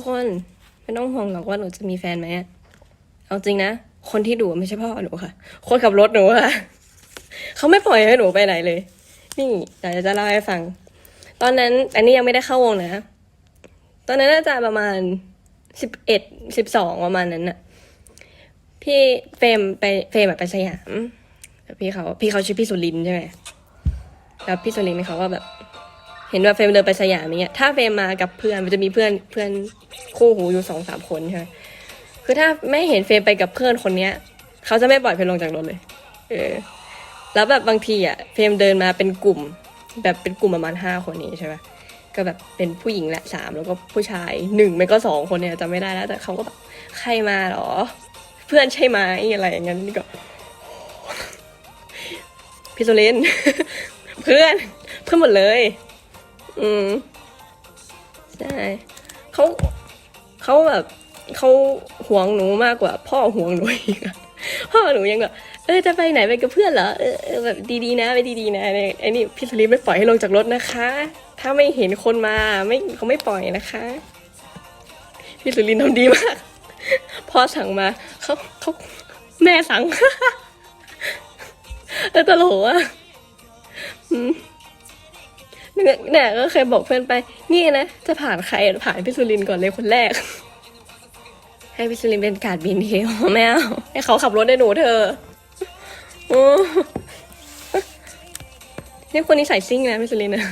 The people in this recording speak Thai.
ทุกคน ไม่ต้องห่วงหรอกว่าหนูจะมีแฟนไหมเอาจริงนะ คนที่ดูไม่ใช่พ่อหนูค่ะ คนขับรถหนูค่ะ เขาไม่ปล่อยให้หนูไปไหนเลย นี่เดี๋ยวจะเล่าให้ฟัง ตอนนั้น อันนี้ยังไม่ได้เข้าวงนะ ตอนนั้นน่าจะประมาณสิบเอ็ดสิบสองประมาณนั้นน่ะ พี่เฟมไปเฟมแบบไปสยามพี่เขา พี่เขาชื่อพี่สุรินใช่ไหมแล้วพี่สุรินเขาก็แบบ เห็นว่าเฟรมเดินไปสยามอย่างเงี้ย ถ้าเฟรมมากับเพื่อนมันจะมีเพื่อนเพื่อนคู่หูอยู่สองสามคนใช่ไหมคือถ้าไม่เห็นเฟรมไปกับเพื่อนคนเนี้ย เขาจะไม่ปล่อยเฟรมลงจากรถเลย เออ แล้วแบบบางทีอะเฟรมเดินมาเป็นกลุ่ม แบบเป็นกลุ่มประมาณห้าคนนี้ใช่ไหมก็แบบเป็นผู้หญิงแหละสามแล้วก็ผู้ชายหนึ่งไม่ก็สองคนเนี่ยจำไม่ได้แล้ว แต่เขาก็แบบใครมาหรอ เพื่อนใช่ไหมอะไรอย่างเงี้ยนี่ก็พี่สุรินเพื่อนเพื่อนหมดเลย อืมใช่เขาเขาแบบเขาห่วงหนูมากกว่า พ่อห่วงหนูอีกพ่อหนูยังแบบเออจะไปไหนไปกับเพื่อนเหรอเออแบบดีๆนะไปดีๆนะไอ้นี่พี่สุรินไม่ปล่อยให้ลงจากรถนะคะ ถ้าไม่เห็นคนมาไม่เขาไม่ปล่อยนะคะพี่สุรินทำดีมากพ่อสั่งมาเขาเขาแม่สั่งเออตลกอะอืม เนี่ยเนี่ยก็เคยบอกเพื่อนไป นี่นะ จะผ่านใครผ่านพี่สุรินก่อนเลยคนแรก ให้พี่สุรินเป็นการบินเทลแมวให้เขาขับรถได้หนูเธอโอ้นี่คนนี้ใส่ซิ่งนะพี่สุรินนะ